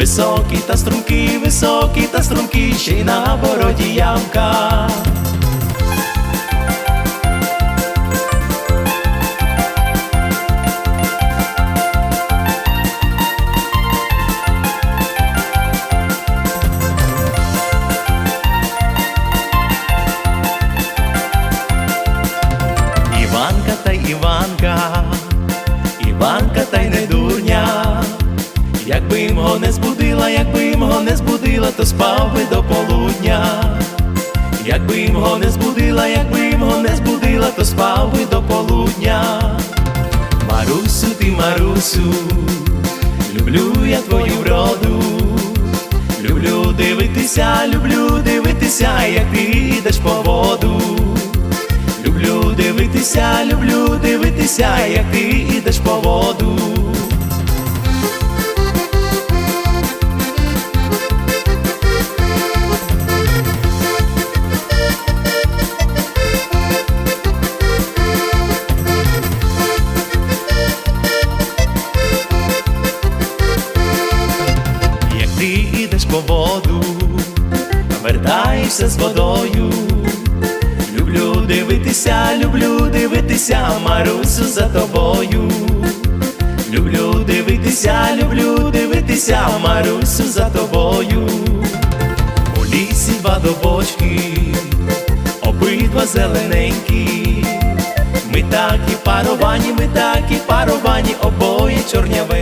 Високий та стрункий, високий та стрункий, ще й на бороді ямка. Іванка та Іванка, Іванка та й не дурня. Якби його не збудила, якби його не збудила, то спав би до полудня. Якби його не збудила, якби його не збудила, то спав би до полудня. Марусю, ти Марусю, люблю я твою вроду. Люблю дивитися, люблю дивитися, як ти йдеш по воду. Люблю дивитися, люблю дивитися, як ти йдеш по воду. Воду, вертаєшся з водою. Люблю дивитися, люблю дивитися, Марусю за тобою. Люблю дивитися, люблю дивитися, Марусю за тобою. У лісі два добочки, обидва зелененькі. Ми такі паровані, ми такі паровані, обоє чорнявенькі.